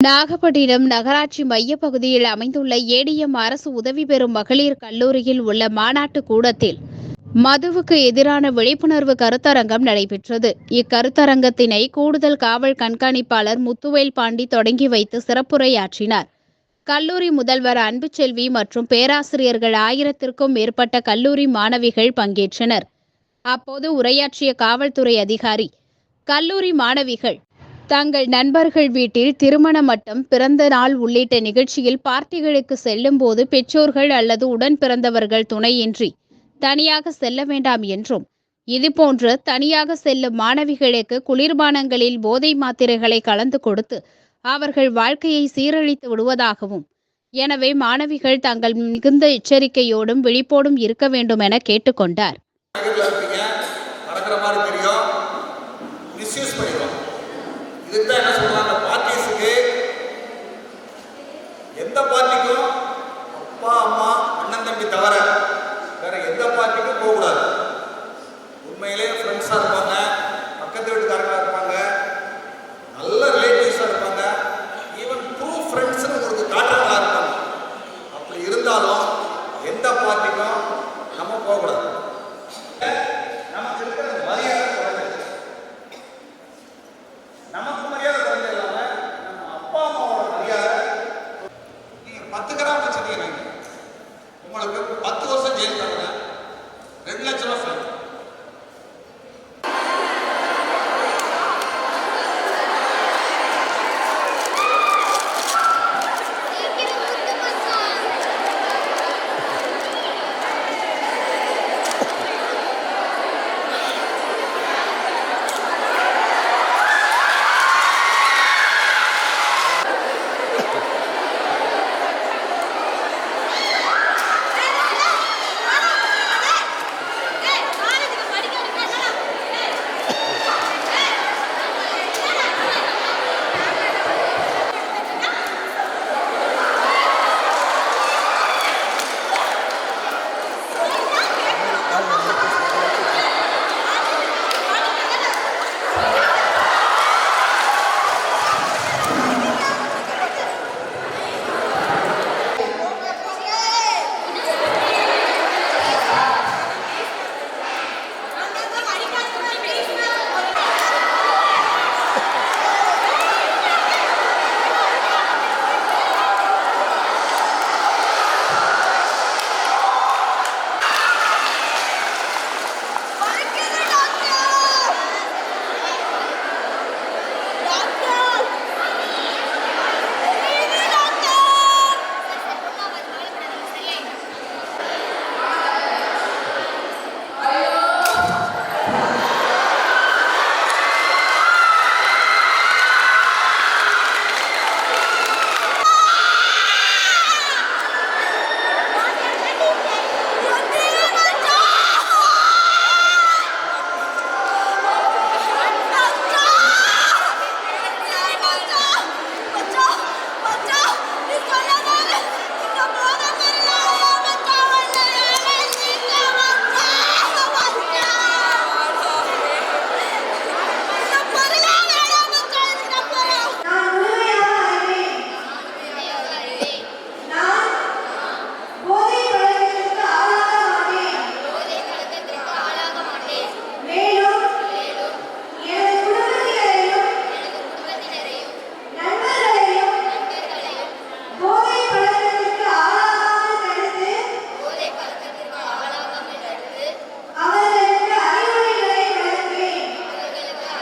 நாகப்பட்டினம் நகராட்சி மையப்பகுதியில் அமைந்துள்ள ஏடிஎம் அரசு உதவி பெறும் மகளிர் கல்லூரியில் உள்ள மாநாட்டு கூடத்தில் மதுவுக்கு எதிரான விழிப்புணர்வு கருத்தரங்கம் நடைபெற்றது. இக்கருத்தரங்கத்தினை கூடுதல் காவல் கண்காணிப்பாளர் முத்துவேல் பாண்டி தொடங்கி வைத்து சிறப்புரையாற்றினார். கல்லூரி முதல்வர் அன்புச்செல்வி மற்றும் பேராசிரியர்கள் ஆயிரத்திற்கும் மேற்பட்ட கல்லூரி மாணவிகள் பங்கேற்றனர். அப்போது உரையாற்றிய காவல்துறை அதிகாரி கல்லூரி மாணவிகள் தங்கள் நண்பர்கள் வீட்டில் திருமண மட்டம் பிறந்த நாள் உள்ளிட்ட நிகழ்ச்சியில் பார்ட்டிகளுக்கு செல்லும் போது பெற்றோர்கள் அல்லது உடன் பிறந்தவர்கள் துணையின்றி தனியாக செல்ல வேண்டாம் என்றும் இதுபோன்று தனியாக செல்லும் மாணவிகளுக்கு குளிர்பானங்களில் போதை மாத்திரைகளை கலந்து கொடுத்து அவர்கள் வாழ்க்கையை சீரழித்து விடுவதாகவும் எனவே மாணவிகள் தங்கள் மிகுந்த எச்சரிக்கையோடும் விழிப்போடும் இருக்க வேண்டும் என கேட்டுக்கொண்டார். இதுக்கு தான் என்ன சொல்லுவாங்க பார்ட்டிஸுக்கு எந்த பார்ட்டிக்கும் அப்பா அம்மா அண்ணன் தம்பி தவிர வேற எந்த பார்ட்டிக்கும் போகக்கூடாது. உண்மையிலேயே ஃப்ரெண்ட்ஸாக இருப்பாங்க பக்கத்து வீட்டுக்காரங்களாக இருப்பாங்க நல்ல ரிலேட்டிவ்ஸாக இருப்பாங்க ஈவன் ட்ரூ ஃப்ரெண்ட்ஸ்னு உங்களுக்கு காட்டுறவங்களாக அப்படி இருந்தாலும் எந்த பார்ட்டிக்கும் நம்ம போகக்கூடாது. உங்களுக்கு பத்து வருஷம் ஜெயில் தரங்க ரெண்டு லட்ச ரூபா ஃபைன்